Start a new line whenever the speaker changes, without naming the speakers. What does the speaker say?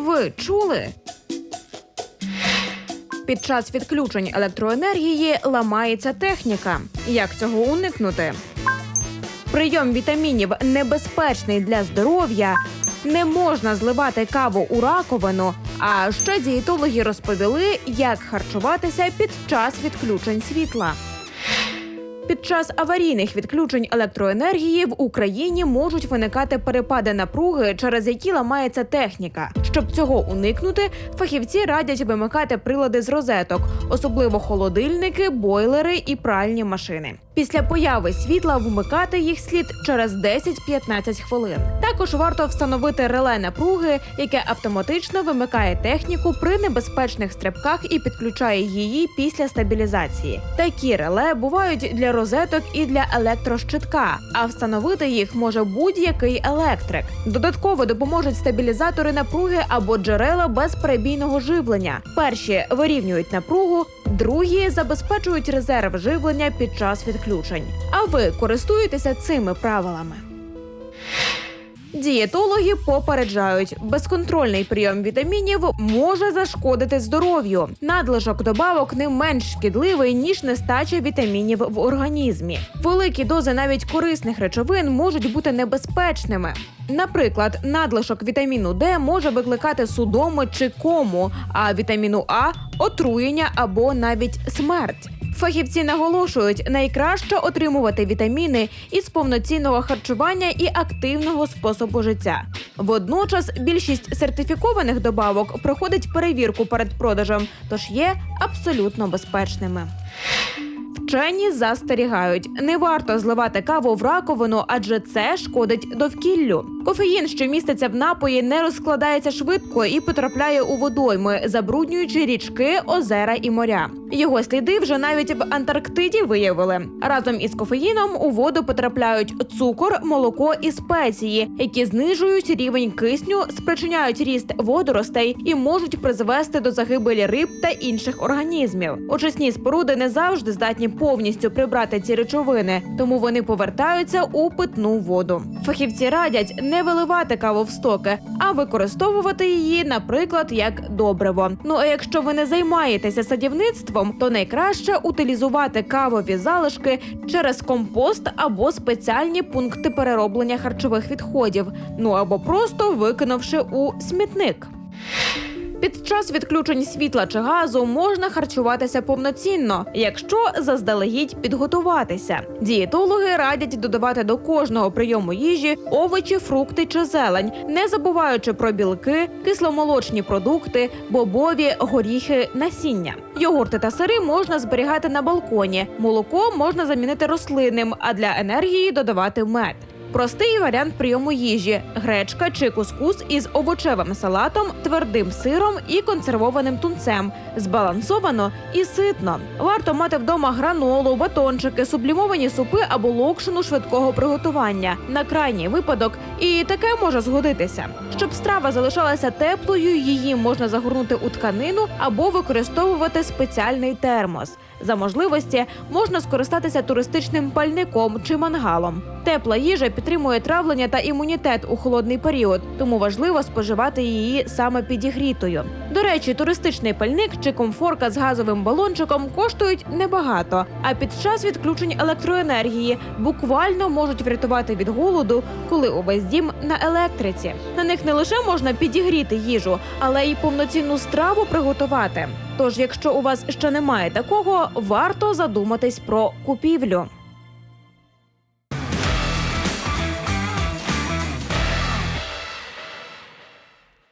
Ви чули? Під час відключень електроенергії ламається техніка. Як цього уникнути? Прийом вітамінів небезпечний для здоров'я. Не можна зливати каву у раковину. А ще дієтологи розповіли, як харчуватися під час відключень світла. Під час аварійних відключень електроенергії в Україні можуть виникати перепади напруги, через які ламається техніка. Щоб цього уникнути, фахівці радять вимикати прилади з розеток, особливо холодильники, бойлери і пральні машини. Після появи світла вмикати їх слід через 10-15 хвилин. Також варто встановити реле напруги, яке автоматично вимикає техніку при небезпечних стрибках і підключає її після стабілізації. Такі реле бувають для розеток і для електрощитка, а встановити їх може будь-який електрик. Додатково допоможуть стабілізатори напруги або джерела безперебійного живлення. Перші вирівнюють напругу, другі забезпечують резерв живлення під час відключень. А ви користуєтеся цими правилами? Дієтологи попереджають, безконтрольний прийом вітамінів може зашкодити здоров'ю. Надлишок добавок не менш шкідливий ніж нестача вітамінів в організмі. Великі дози навіть корисних речовин можуть бути небезпечними. Наприклад, надлишок вітаміну Д може викликати судоми чи кому, а вітаміну А отруєння або навіть смерть. Фахівці наголошують, найкраще отримувати вітаміни із повноцінного харчування і активного способу життя. Водночас більшість сертифікованих добавок проходить перевірку перед продажем, тож є абсолютно безпечними. Вчені застерігають, не варто зливати каву в раковину, адже це шкодить довкіллю. Кофеїн, що міститься в напої, не розкладається швидко і потрапляє у водойми, забруднюючи річки, озера і моря. Його сліди вже навіть в Антарктиді виявили. Разом із кофеїном у воду потрапляють цукор, молоко і спеції, які знижують рівень кисню, спричиняють ріст водоростей і можуть призвести до загибелі риб та інших організмів. Очисні споруди не завжди здатні повністю прибрати ці речовини, тому вони повертаються у питну воду. Фахівці радять не виливати каву в стоки, а використовувати її, наприклад, як добриво. Ну а якщо ви не займаєтеся садівництвом, то найкраще утилізувати кавові залишки через компост або спеціальні пункти перероблення харчових відходів, ну або просто викинувши у смітник. Під час відключень світла чи газу можна харчуватися повноцінно, якщо заздалегідь підготуватися. Дієтологи радять додавати до кожного прийому їжі овочі, фрукти чи зелень, не забуваючи про білки, кисломолочні продукти, бобові, горіхи, насіння. Йогурти та сири можна зберігати на балконі. Молоко можна замінити рослинним, а для енергії додавати мед. Простий варіант прийому їжі: гречка чи кускус із овочевим салатом, твердим сиром і консервованим тунцем. Збалансовано і ситно. Варто мати вдома гранолу, батончики, сублімовані супи або локшину швидкого приготування. На крайній випадок і таке може згодитися. Щоб страва залишалася теплою, її можна загорнути у тканину або використовувати спеціальний термос. За можливості можна скористатися туристичним пальником чи мангалом. Тепла їжа підтримує травлення та імунітет у холодний період, тому важливо споживати її саме підігрітою. До речі, туристичний пальник чи комфорка з газовим балончиком коштують небагато, а під час відключень електроенергії буквально можуть врятувати від голоду, коли увесь дім на електриці. На них не лише можна підігріти їжу, але й повноцінну страву приготувати. Тож, якщо у вас ще немає такого, варто задуматись про купівлю.